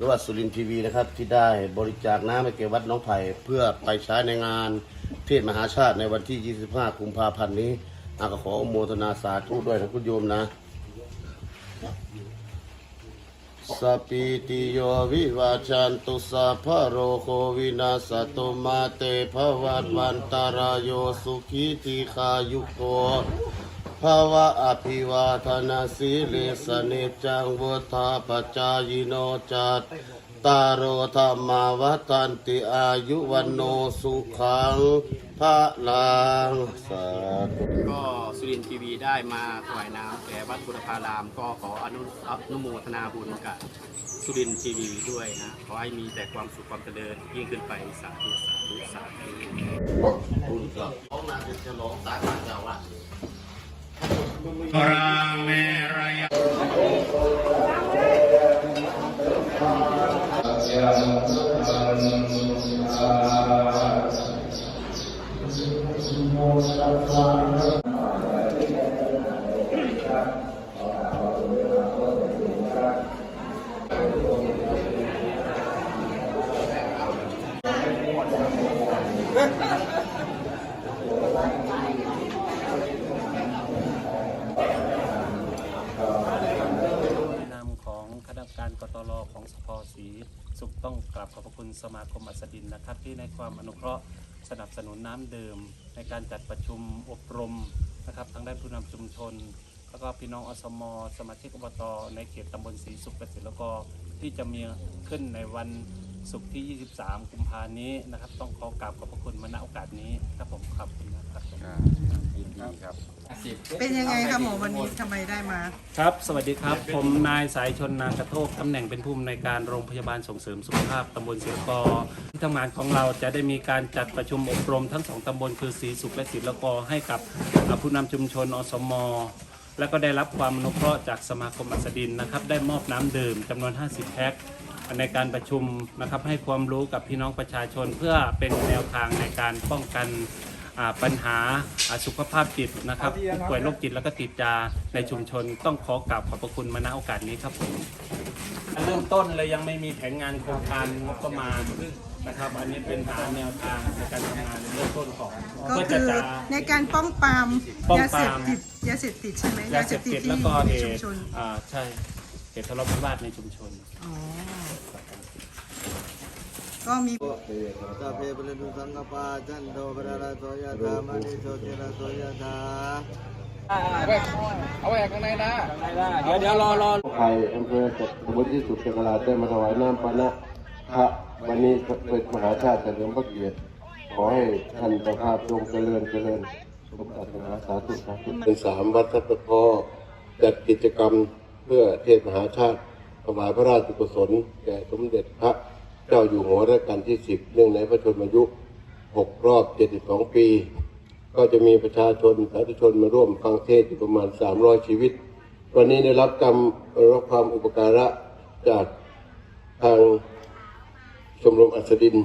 หรือว่าสุรินทีวีนะครับที่ได้บริจาคน้ำให้แก่วัดน้องไผ่เพื่อไปใช้ในงานเทศมหาชาติในวันที่ 25 กุมภาพันธ์นี้อาก็ขออนุโมทนาสาธุด้วยนะคุณโยมนะสปิติโยวิวาจันตุสัพพะโรโควินาสตุมาเตภวัตวันตารายโยสุขีติขายุโก ภาวะอภิวาทนาสีเลสเนจังวุธาปจายโนจัตตารโอธรรมาวัฏันติอายุวันโนสุขังพระลังสาธุก็สุรินทร์ทีวีได้มาถวายน้ำแก่วัดบุรพารามก็ขออนุอนุโมทนาบุญกับสุรินทร์ทีวีด้วยนะขอให้มีแต่ความสุขความเจริญยิ่งขึ้นไปสาธุสาธุสาธุคุณก็ของนางเป็นฉลองสายมาเจ้าว่า ราเมรยะ ในนามของคณะ กตรของสพศรีสุขต้องกราบขอบพระคุณสมาคมอัสดินนะครับ ที่ในความอนุเคราะห์สนับสนุนน้ำดื่ม ในการจัดประชุมอบรมนะครับทางด้านผู้นำชุมชน แล้วก็พี่น้องอสม สมาชิกอบตในเขตตำบลศรีสุขเกษตรแล้วก็ที่จะมีขึ้นในวันศุกร์ที่ 23 กุมภานี้นะครับ ต้องขอกราบขอบพระคุณมาณโอกาสนี้ครับผมขอบ คุณนะครับเป็นยังไงคะหมอวันนี้ทำไมได้มา ครับ สวัสดีครับ ผมนายสายชนนางกระโทกตำแหน่งเป็นผู้อำนวยการโรงพยาบาลส่งเสริมสุขภาพตำบลเสียงกอที่ทำงานของเราจะได้มีการจัดประชุมอบรมทั้งสองตำบลคือศรีสุขและศิละกอให้กับผู้นำชุมชนอสมและก็ได้รับความอนุเคราะห์จากสมาคมอัสดินนะครับ ได้มอบน้ำดื่มจำนวน 50 แพ็คในการประชุมนะครับให้ความรู้กับพี่น้องประชาชนเพื่อเป็นแนวทางในการป้องกัน ปัญหาอ่าสุขภาพจิตนะครับผู้ป่วยโรคจิตแล้วก็ติดยาในชุมชน ต้องขอกราบขอบพระคุณมาณโอกาสนี้ครับผมเริ่มต้นเลยยังไม่มีแผนงานโครงการงบประมาณนะครับอันนี้เป็นหาแนวทางในการทำงานเริ่มต้นของก็เพื่อจะคือจะในการป้องปรามป้องยาปเสราพมติดยาเสพติดใช่ไหมยาเสพติดแล้วก็ในเหชุมตุชนอ่าใช่เหตุทะเลาะวิวาทในชุมชนอ๋อ ก็มีตาเพปรินุสังกปาจันโดปราราโสยธามณิโสติราโสยธาเอาไว้ข้างในนะเดี๋ยวเดี๋ยวรอรอไทยอำเภอตำบลที่สุดจังหวัดได้มาถวายน้ำปานะพระวันนี้เป็นมหาชาติเฉลิมพระเกียรติขอให้ท่านประภาพจงเจริญเจริญสมปรารถนาสาธุสาธุเป็นสามวัดทัพพอจัดกิจกรรมเพื่อเทศมหาชาติถวายพระราชกุศลแก่สมเด็จพระ เจ้าอยู่หัวรัชกาลที่สิบเนื่องในพระชนมายุหกรอบเจ็ดสิบสองปี ก็จะมีประชาชนสาธุชนมาร่วมฟังเทศอยู่ประมาณ300ชีวิต วันนี้ได้รับกรรมรับความอุปการะจากทางชมรมอัสดิน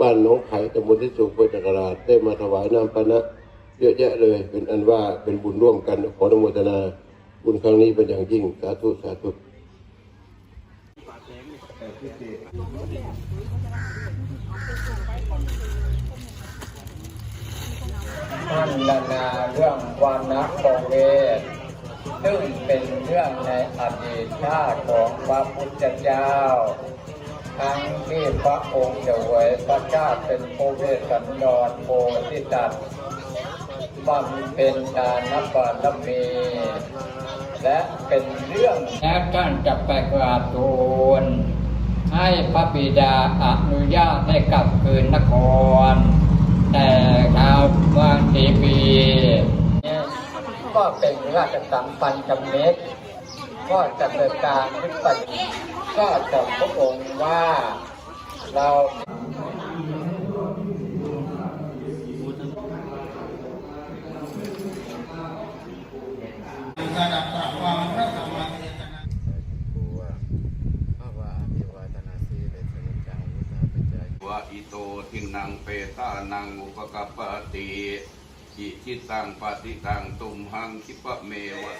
บ้านหน้องไผ่ตำบลที่สูงเพื่อจักราชได้มาถวายน้ำปานะเยอะแยะเลย เป็นอันว่าเป็นบุญร่วมกันขออนุโมทนาบุญครั้งนี้เป็นอย่างยิ่งสาธุสาธุ ท่านลนาเรื่องความนักของเวทซึ่งเป็นเรื่องในอดีตชาติของพระพุทธเจ้า ทั้งที่พระองค์เสวยพระชาติเป็นโพเวสันดรโพธิสัตว์บำเป็นทานบารมีและเป็นเรื่องและท่านจะไปกราบทูล ให้พระบิดาอนุญาตให้กลับคืนนคร แต่ชาวเมืองทีปีก็เป็นราชสัมพันธ์จำเม็ดก็จะเกิดการขึ้นไปก็จะพระองค์ว่าเราวะอิโินังเปตานังอุปกปะติจิจิตังปฏิตังตุมหังคิปะเมวะ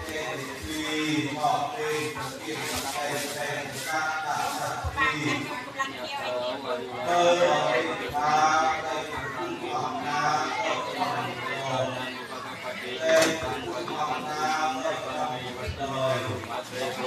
เออ